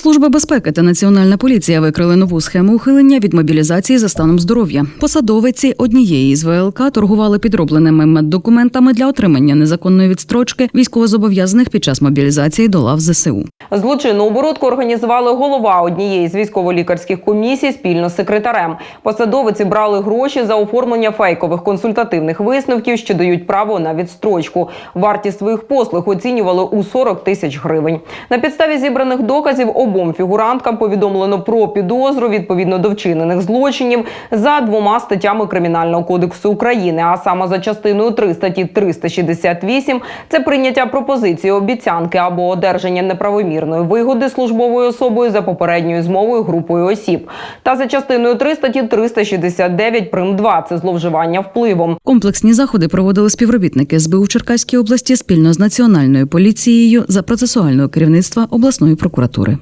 Служба безпеки та національна поліція викрили нову схему ухилення від мобілізації за станом здоров'я. Посадовиці однієї з ВЛК торгували підробленими меддокументами для отримання незаконної відстрочки військовозобов'язаних під час мобілізації до лав ЗСУ. Злочинну оборудку організували голова однієї з військово-лікарських комісій спільно з секретарем. Посадовиці брали гроші за оформлення фейкових консультативних висновків, що дають право на відстрочку. Вартість своїх послуг оцінювали у 40 тисяч гривень. На підставі зібраних доказів обом фігуранткам повідомлено про підозру відповідно до вчинених злочинів за двома статтями Кримінального кодексу України, а саме за частиною 3 статті 368 – це прийняття пропозиції обіцянки або одержання неправомірної вигоди службовою особою за попередньою змовою групою осіб, та за частиною 3 статті 369 прим. 2 – це зловживання впливом. Комплексні заходи проводили співробітники СБУ Черкаській області спільно з національною поліцією за процесуального керівництва обласної прокуратури.